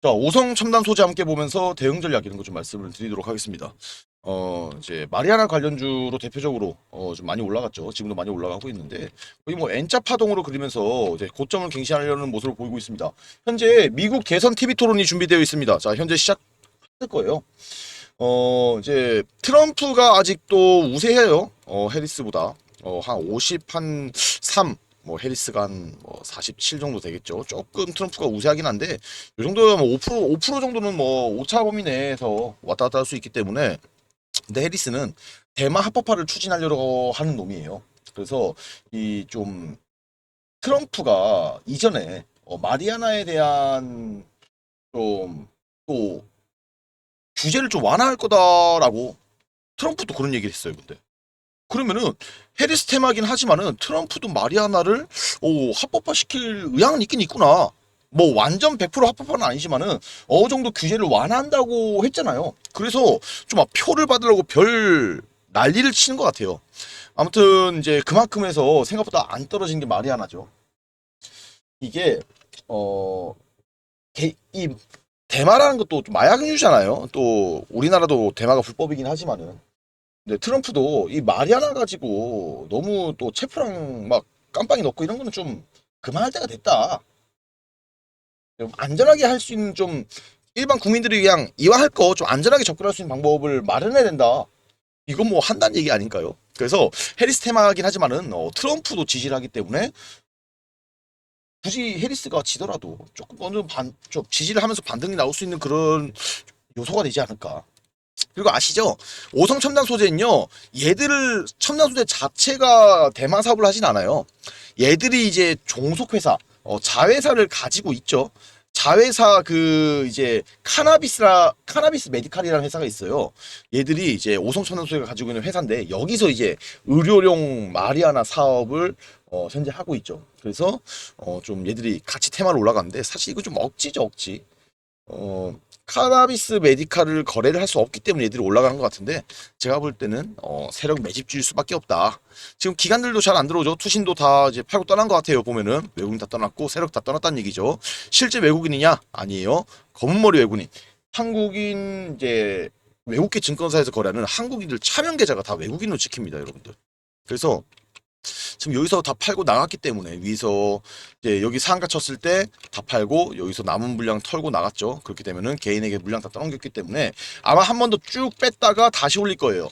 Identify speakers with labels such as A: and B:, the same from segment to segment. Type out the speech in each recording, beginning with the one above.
A: 자, 오성 첨단 소재 함께 보면서 대응 전략 이런 거 좀 말씀을 드리도록 하겠습니다. 어, 이제 마리아나 관련주로 대표적으로 어, 좀 많이 올라갔죠. 지금도 많이 올라가고 있는데 거의 뭐 N자 파동으로 그리면서 이제 고점을 갱신하려는 모습을 보이고 있습니다. 현재 미국 대선 TV 토론이 준비되어 있습니다. 자, 현재 시작할 거예요. 어, 이제 트럼프가 아직도 우세해요. 어, 해리스보다. 어, 한 50, 한 3, 뭐 해리스가 한뭐 47 정도 되겠죠. 조금 트럼프가 우세하긴 한데 이 정도면 5% 5% 정도는 뭐 오차 범위 내에서 왔다 갔다 할 수 있기 때문에 근데 해리스는 대마 합법화를 추진하려고 하는 놈이에요. 그래서 이 좀 트럼프가 이전에 어, 마리아나에 대한 좀 또 규제를 좀 완화할 거다라고 트럼프도 그런 얘기를 했어요. 근데 그러면은 해리스 테마긴 하지만은 트럼프도 마리아나를 오, 합법화 시킬 의향은 있긴 있구나. 뭐 완전 100% 합법화는 아니지만은 어느 정도 규제를 완화한다고 했잖아요. 그래서 좀 막 표를 받으려고 별 난리를 치는 것 같아요. 아무튼 이제 그만큼 해서 생각보다 안 떨어진 게 마리아나죠. 이게 어, 개- 이 대마라는 것도 좀 마약류잖아요. 또 우리나라도 대마가 불법이긴 하지만은 근데 트럼프도 이 마리아나 가지고 너무 또 체포랑 막 깜빵이 넣고 이런 거는 좀 그만할 때가 됐다. 좀 안전하게 할 수 있는 좀 일반 국민들이 그냥 이왕 할 거 좀 안전하게 접근할 수 있는 방법을 마련해야 된다. 이건 뭐 한다는 얘기 아닌가요? 그래서 해리스 테마긴 하지만은 어, 트럼프도 지지를 하기 때문에 굳이 해리스가 지더라도 조금 어느 반, 좀 지지를 하면서 반등이 나올 수 있는 그런 요소가 되지 않을까. 그리고 아시죠? 오성 첨단 소재는요, 얘들을 첨단 소재 자체가 대만 사업을 하진 않아요. 얘들이 이제 종속회사, 어, 자회사를 가지고 있죠. 자회사 그 이제 카나비스라 카나비스 메디칼이라는 회사가 있어요. 얘들이 이제 오성 첨단 소재가 가지고 있는 회사인데 여기서 이제 의료용 마리아나 사업을 어, 현재 하고 있죠. 그래서 어, 좀 얘들이 같이 테마로 올라가는데 사실 이거 좀 억지죠, 억지. 어, 카나비스 메디칼을 거래를 할 수 없기 때문에 얘들이 올라가는 것 같은데 제가 볼 때는 어, 세력 매집주일 수밖에 없다. 지금 기관들도 잘 안 들어오죠. 투신도 다 이제 팔고 떠난 것 같아요. 보면은 외국인 다 떠났고 세력 다 떠났다는 얘기죠. 실제 외국인이냐? 아니에요. 검은머리 외국인. 한국인 이제 외국계 증권사에서 거래하는 한국인들 차명 계좌가 다 외국인으로 찍힙니다, 여러분들. 그래서 지금 여기서 다 팔고 나갔기 때문에 위에서 이제 여기 상가 쳤을 때 다 팔고 여기서 남은 물량 털고 나갔죠. 그렇게 되면은 개인에게 물량 다 떠넘겼기 때문에 아마 한 번 더 쭉 뺐다가 다시 올릴 거예요.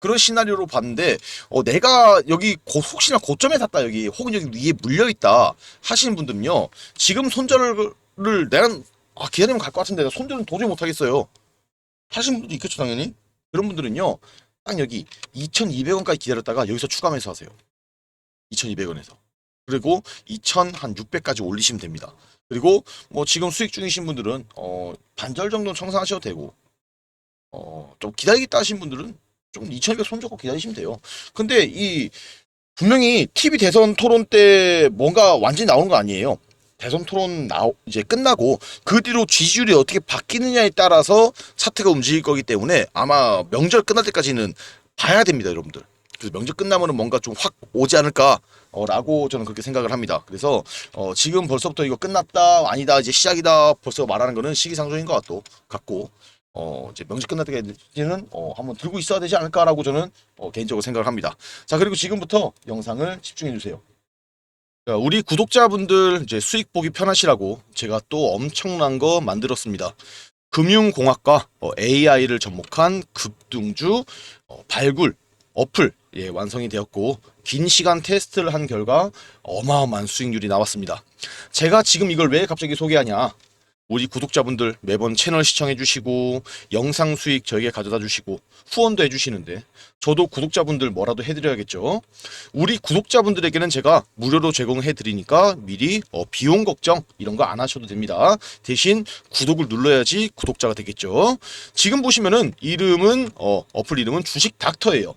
A: 그런 시나리오로 봤는데 어, 내가 여기 고, 혹시나 고점에 샀다 여기 혹은 여기 위에 물려 있다 하시는 분들은요 지금 손절을 내가 아, 기다리면 갈 것 같은데 손절은 도저히 못 하겠어요 하시는 분도 있겠죠 당연히 그런 분들은요 딱 여기 2,200원까지 기다렸다가 여기서 추가 매수하세요 2,200원에서 그리고 2,600까지 올리시면 됩니다. 그리고 뭐 지금 수익 중이신 분들은 어 반절 정도 청산하셔도 되고 어 좀 기다리겠다 하신 분들은 좀 2,200 손잡고 기다리시면 돼요. 근데 이 분명히 TV 대선 토론 때 뭔가 완전히 나오는 거 아니에요. 대선 토론 나 이제 끝나고 그 뒤로 지지율이 어떻게 바뀌느냐에 따라서 차트가 움직일 거기 때문에 아마 명절 끝날 때까지는 봐야 됩니다, 여러분들. 그래서 명절 끝나면은 뭔가 좀 확 오지 않을까 어, 라고 저는 그렇게 생각을 합니다. 그래서 어, 지금 벌써부터 이거 끝났다 아니다 이제 시작이다 벌써 말하는 거는 시기상조인 것 같고 같고 어, 이제 명절 끝날 때까지는 어, 한번 들고 있어야 되지 않을까라고 저는 어, 개인적으로 생각을 합니다. 자 그리고 지금부터 영상을 집중해 주세요. 자, 우리 구독자분들 이제 수익 보기 편하시라고 제가 또 엄청난 거 만들었습니다. 금융공학과 어, AI를 접목한 급등주 어, 발굴 어플 예, 완성이 되었고 긴 시간 테스트를 한 결과 어마어마한 수익률이 나왔습니다. 제가 지금 이걸 왜 갑자기 소개하냐? 우리 구독자분들 매번 채널 시청해 주시고 영상 수익 저에게 가져다 주시고 후원도 해 주시는데 저도 구독자분들 뭐라도 해드려야겠죠. 우리 구독자분들에게는 제가 무료로 제공해 드리니까 미리 어, 비용 걱정 이런 거 안 하셔도 됩니다. 대신 구독을 눌러야지 구독자가 되겠죠. 지금 보시면은 이름은 어, 어플 이름은 주식 닥터예요.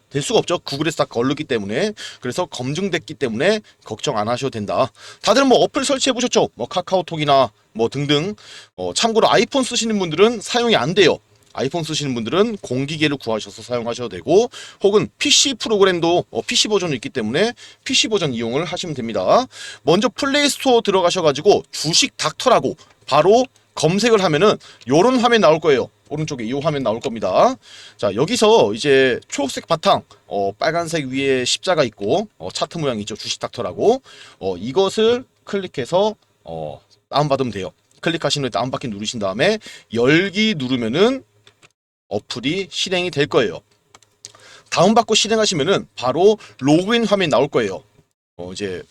A: 될 수가 없죠. 구글에서 다 걸르기 때문에. 그래서 검증됐기 때문에 걱정 안 하셔도 된다. 다들 뭐 어플 설치해 보셨죠? 뭐 카카오톡이나 뭐 등등. 어, 참고로 아이폰 쓰시는 분들은 사용이 안 돼요. 아이폰 쓰시는 분들은 공기계를 구하셔서 사용하셔도 되고 혹은 PC 프로그램도 어, PC 버전이 있기 때문에 PC 버전 이용을 하시면 됩니다. 먼저 플레이 스토어 들어가셔가지고 주식 닥터라고 바로 검색을 하면은 요런 화면 나올 거예요. 오른쪽에 이 화면 나올 겁니다. 자 여기서 이제 초록색 바탕, 어, 빨간색 위에 십자가 있고 어, 차트 모양 있죠. 주식 닥터라고 어, 이것을 클릭해서 어, 다운받으면 돼요. 클릭하신 후에 다운받기 누르신 다음에 열기 누르면은 어플이 실행이 될 거예요. 다운받고 실행하시면은 바로 로그인 화면 나올 거예요. 어, 이제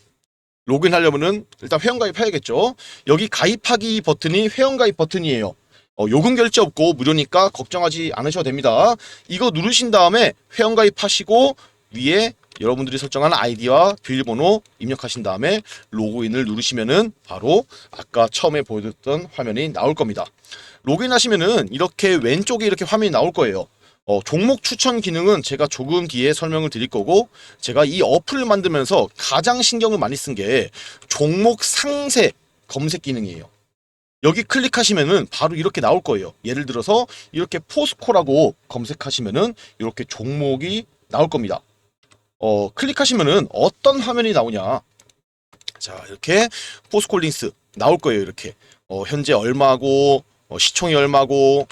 A: 로그인 하려면은 일단 회원가입 해야겠죠. 여기 가입하기 버튼이 회원가입 버튼이에요. 어, 요금 결제 없고 무료니까 걱정하지 않으셔도 됩니다. 이거 누르신 다음에 회원가입 하시고 위에 여러분들이 설정한 아이디와 비밀번호 입력하신 다음에 로그인을 누르시면은 바로 아까 처음에 보여줬던 화면이 나올 겁니다. 로그인 하시면은 이렇게 왼쪽에 이렇게 화면이 나올 거예요. 어, 종목 추천 기능은 제가 조금 뒤에 설명을 드릴 거고 제가 이 어플을 만들면서 가장 신경을 많이 쓴 게 종목 상세 검색 기능이에요. 여기 클릭하시면은 바로 이렇게 나올 거예요. 예를 들어서 이렇게 포스코라고 검색하시면은 이렇게 종목이 나올 겁니다. 어, 클릭하시면은 어떤 화면이 나오냐. 자, 이렇게 포스콜링스 나올 거예요. 이렇게. 어, 현재 얼마고, 어, 시총이 얼마고,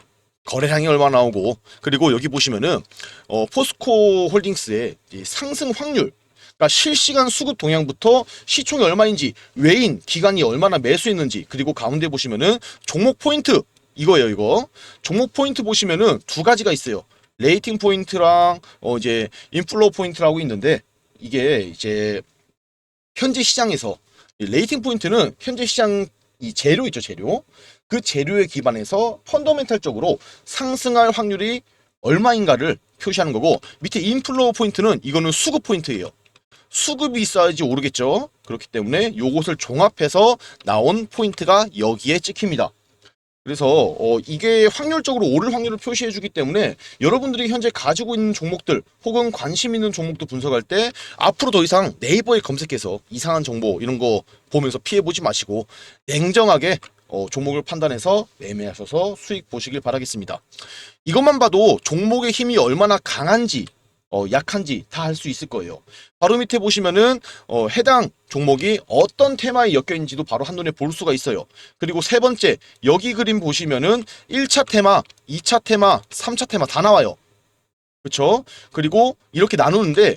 A: 거래량이 얼마 나오고, 그리고 여기 보시면은, 어, 포스코 홀딩스의 이 상승 확률, 그러니까 실시간 수급 동향부터 시총이 얼마인지, 외인, 기간이 얼마나 매수했는지, 그리고 가운데 보시면은 종목 포인트, 이거예요, 이거. 종목 포인트 보시면은 두 가지가 있어요. 레이팅 포인트랑 어 이제 인플로우 포인트라고 있는데 이게 이제 현재 시장에서 이 레이팅 포인트는 현재 시장 이 재료 있죠 재료 그 재료에 기반해서 펀더멘탈적으로 상승할 확률이 얼마인가를 표시하는 거고 밑에 인플로우 포인트는 이거는 수급 포인트예요. 수급이 있어야지 오르겠죠. 그렇기 때문에 요것을 종합해서 나온 포인트가 여기에 찍힙니다. 그래서 어, 이게 확률적으로 오를 확률을 표시해 주기 때문에 여러분들이 현재 가지고 있는 종목들 혹은 관심 있는 종목도 분석할 때 앞으로 더 이상 네이버에 검색해서 이상한 정보 이런 거 보면서 피해 보지 마시고 냉정하게 어, 종목을 판단해서 매매하셔서 수익 보시길 바라겠습니다. 이것만 봐도 종목의 힘이 얼마나 강한지 어, 약한지 다 알 수 있을 거예요. 바로 밑에 보시면은 어, 해당 종목이 어떤 테마에 엮여 있는지도 바로 한눈에 볼 수가 있어요. 그리고 세 번째 여기 그림 보시면은 1차 테마, 2차 테마, 3차 테마 다 나와요. 그렇죠? 그리고 이렇게 나누는데